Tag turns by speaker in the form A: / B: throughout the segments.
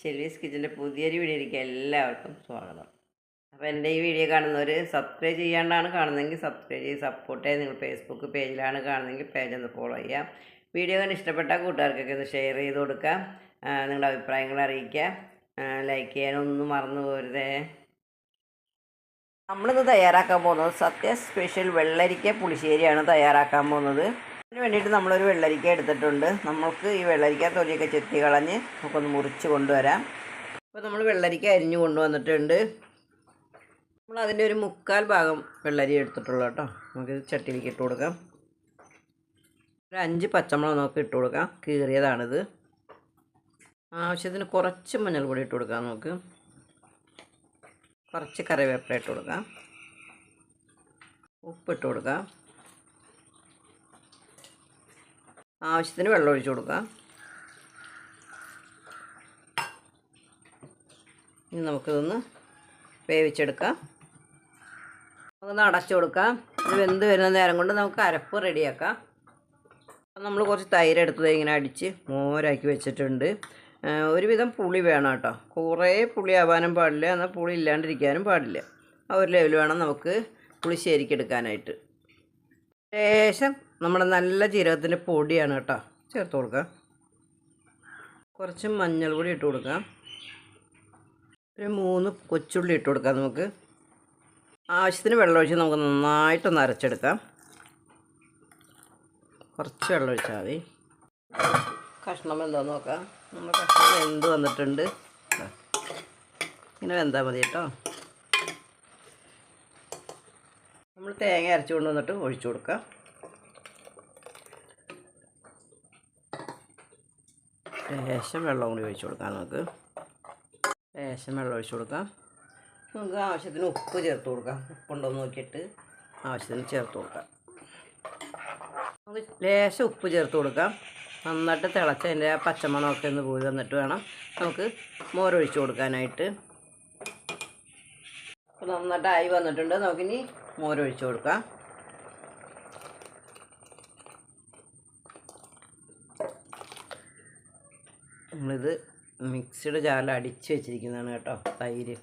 A: ഷെൽവീസ് കിച്ചന്റെ പുതിയൊരു വീഡിയോയിലേക്ക് എല്ലാവർക്കും സ്വാഗതം. അപ്പോൾ എന്റെ ഈ വീഡിയോ കാണുന്നവർ സബ്സ്ക്രൈബ് ചെയ്യാണ്ടാണ് കാണുന്നതെങ്കിൽ സബ്സ്ക്രൈബ് ചെയ്ത് സപ്പോർട്ട് ചെയ്ത് നിങ്ങൾ ഫേസ്ബുക്ക് പേജിലാണ് കാണുന്നതെങ്കിൽ പേജ് ഒന്ന് ഫോളോ ചെയ്യാം. വീഡിയോ കണ്ട് ഇഷ്ടപ്പെട്ട കൂട്ടുകാർക്കൊക്കെ ഒന്ന് ഷെയർ ചെയ്ത് കൊടുക്കാം. നിങ്ങളുടെ അഭിപ്രായങ്ങൾ അറിയിക്കുക. ലൈക്ക് ചെയ്യാനൊന്നും മറന്നു പോരുതേ. നമ്മളിത് തയ്യാറാക്കാൻ പോകുന്നത് സത്യ സ്പെഷ്യൽ വെള്ളരിക്ക പുളിശ്ശേരിയാണ് തയ്യാറാക്കാൻ പോകുന്നത്. അതിന് വേണ്ടിയിട്ട് നമ്മളൊരു വെള്ളരിക്ക എടുത്തിട്ടുണ്ട്. നമ്മൾക്ക് ഈ വെള്ളരിക്ക തൊലിയൊക്കെ ചെത്തി കളഞ്ഞ് നമുക്കൊന്ന് മുറിച്ച് കൊണ്ടുവരാം. അപ്പോൾ നമ്മൾ വെള്ളരിക്ക അരിഞ്ഞു കൊണ്ടുവന്നിട്ടുണ്ട്. നമ്മൾ അതിന്റെ ഒരു മുക്കാൽ ഭാഗം വെള്ളരി എടുത്തിട്ടുള്ളൂ കേട്ടോ. നമുക്കിത് ചട്ടിയിലേക്ക് ഇട്ട് കൊടുക്കാം. ഒരു അഞ്ച് പച്ചമുളക് നമുക്ക് ഇട്ട് കൊടുക്കാം. കീറിയതാണിത്. ആവശ്യത്തിന് കുറച്ച് മഞ്ഞൾപ്പൊടി ഇട്ട് കൊടുക്കാം നമുക്ക്. കുറച്ച് കറിവേപ്പില ഇട്ട് കൊടുക്കാം. ഉപ്പിട്ട് കൊടുക്കാം. ആവശ്യത്തിന് വെള്ളം ഒഴിച്ചു കൊടുക്കാം ഇനി നമുക്കിതൊന്ന് വേവിച്ചെടുക്കാം. നമുക്കൊന്ന് അടച്ചു കൊടുക്കാം. ഇത് വെന്ത് വരുന്ന നേരം കൊണ്ട് നമുക്ക് അരപ്പ് റെഡിയാക്കാം. നമ്മൾ കുറച്ച് തൈര് എടുത്തത് ഇങ്ങനെ അടിച്ച് മോരാക്കി വെച്ചിട്ടുണ്ട്. ഒരുവിധം പുളി വേണം കേട്ടോ. കുറേ പുളി ആവാനും പാടില്ല. എന്നാൽ പുളി ഇല്ലാണ്ടിരിക്കാനും പാടില്ല. ആ ഒരു ലെവൽ വേണം നമുക്ക് പുളി എടുക്കാനായിട്ട്. ലേശം നമ്മുടെ നല്ല ജീരകത്തിന്റെ പൊടിയാണ് കേട്ടോ ചേർത്ത് കൊടുക്കുക. കുറച്ച് മഞ്ഞൾ കൂടി ഇട്ട് കൊടുക്കാം ഒരു മൂന്ന് കൊച്ചുള്ളി ഇട്ട് കൊടുക്കാം നമുക്ക്. ആവശ്യത്തിന് വെള്ളമൊഴിച്ച് നമുക്ക് നന്നായിട്ടൊന്ന് അരച്ചെടുക്കാം. കുറച്ച് വെള്ളം ഒഴിച്ചാൽ മതി. കഷ്ണം എന്താന്ന് നോക്കാം. നമ്മൾ കഷ്ണം വെന്ത് വന്നിട്ടുണ്ട്. ഇങ്ങനെ വെന്താൽ മതി കേട്ടോ നമ്മൾ തേങ്ങ അരച്ചുകൊണ്ട് കൊണ്ടുവന്നിട്ട് ഒഴിച്ചു കൊടുക്കുക. ലേശം വെള്ളം കൂടി ഒഴിച്ചു കൊടുക്കാം നമുക്ക്. ലേശം വെള്ളം ഒഴിച്ചു കൊടുക്കാം. നമുക്ക് ആവശ്യത്തിന് ഉപ്പ് ചേർത്ത് കൊടുക്കാം. ഉപ്പുണ്ടോ നോക്കിയിട്ട് ആവശ്യത്തിന് ചേർത്ത് കൊടുക്കാം. നമുക്ക് ലേശം ഉപ്പ് ചേർത്ത് കൊടുക്കാം. നന്നായിട്ട് തിളച്ച് അതിന്റെ ആ പച്ചമണമൊക്കെ ഒന്ന് പോയി വന്നിട്ട് വേണം നമുക്ക് മോരൊഴിച്ച് കൊടുക്കാനായിട്ട്. നന്നായിട്ട് ആയി വന്നിട്ടുണ്ട്. നമുക്കിനി മോരൊഴിച്ച് കൊടുക്കാം. നമ്മളിത് മിക്സിയുടെ ജാറിൽ അടിച്ച് വെച്ചിരിക്കുന്നതാണ് കേട്ടോ തൈര്.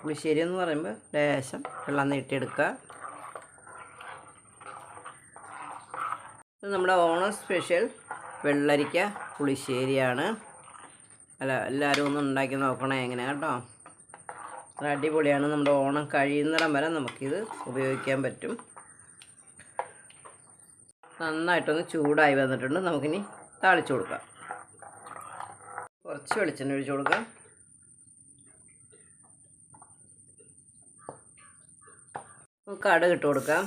A: പുളിശ്ശേരി എന്ന് പറയുമ്പോൾ ലേശം വെള്ളം നീട്ടിയെടുക്കുക ഇത് നമ്മുടെ ഓണം സ്പെഷ്യൽ വെള്ളരിക്ക പുളിശ്ശേരിയാണ്. അല്ല എല്ലാവരും ഒന്ന് ഉണ്ടാക്കി നോക്കണേ എങ്ങനെ കേട്ടോ? അടിപൊളിയാണ് നമ്മുടെ ഓണം കഴിയുന്നിടം വരെ നമുക്കിത് ഉപയോഗിക്കാൻ പറ്റും. നന്നായിട്ടൊന്ന് ചൂടായി വന്നിട്ടുണ്ട് നമുക്കിനി താളിച്ചു കൊടുക്കാം. കുറച്ച് വെളിച്ചെണ്ണ ഒഴിച്ചു കൊടുക്കാം. നമുക്ക് കടുക് ഇട്ട് കൊടുക്കാം.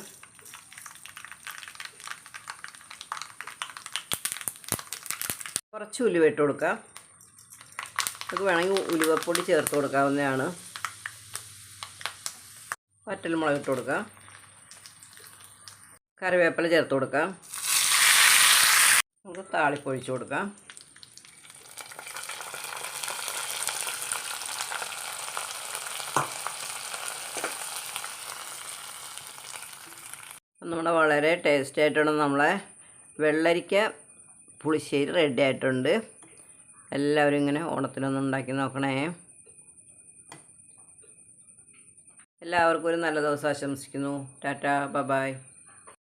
A: കുറച്ച് ഉലുവ ഇട്ട് കൊടുക്കാം. നമുക്ക് വേണമെങ്കിൽ ഉലുവപ്പൊടി ചേർത്ത് കൊടുക്കാവുന്നതാണ്. വറ്റൽമുളക് ഇട്ട് കൊടുക്കാം. കറിവേപ്പില ചേർത്ത് കൊടുക്കാം. നമുക്ക് താളിപ്പൊഴിച്ച് കൊടുക്കാം. നമ്മുടെ വളരെ ടേസ്റ്റി ആയിട്ടുണ്ട് നമ്മളെ വെള്ളരിക്ക പുളിശ്ശേരി റെഡി ആയിട്ടുണ്ട്. എല്ലാവരും ഇങ്ങനെ ഓണത്തിനൊന്ന് ഉണ്ടാക്കി നോക്കണേ. എല്ലാവർക്കും ഒരു നല്ല ദിവസം ആശംസിക്കുന്നു. Tata bye-bye bye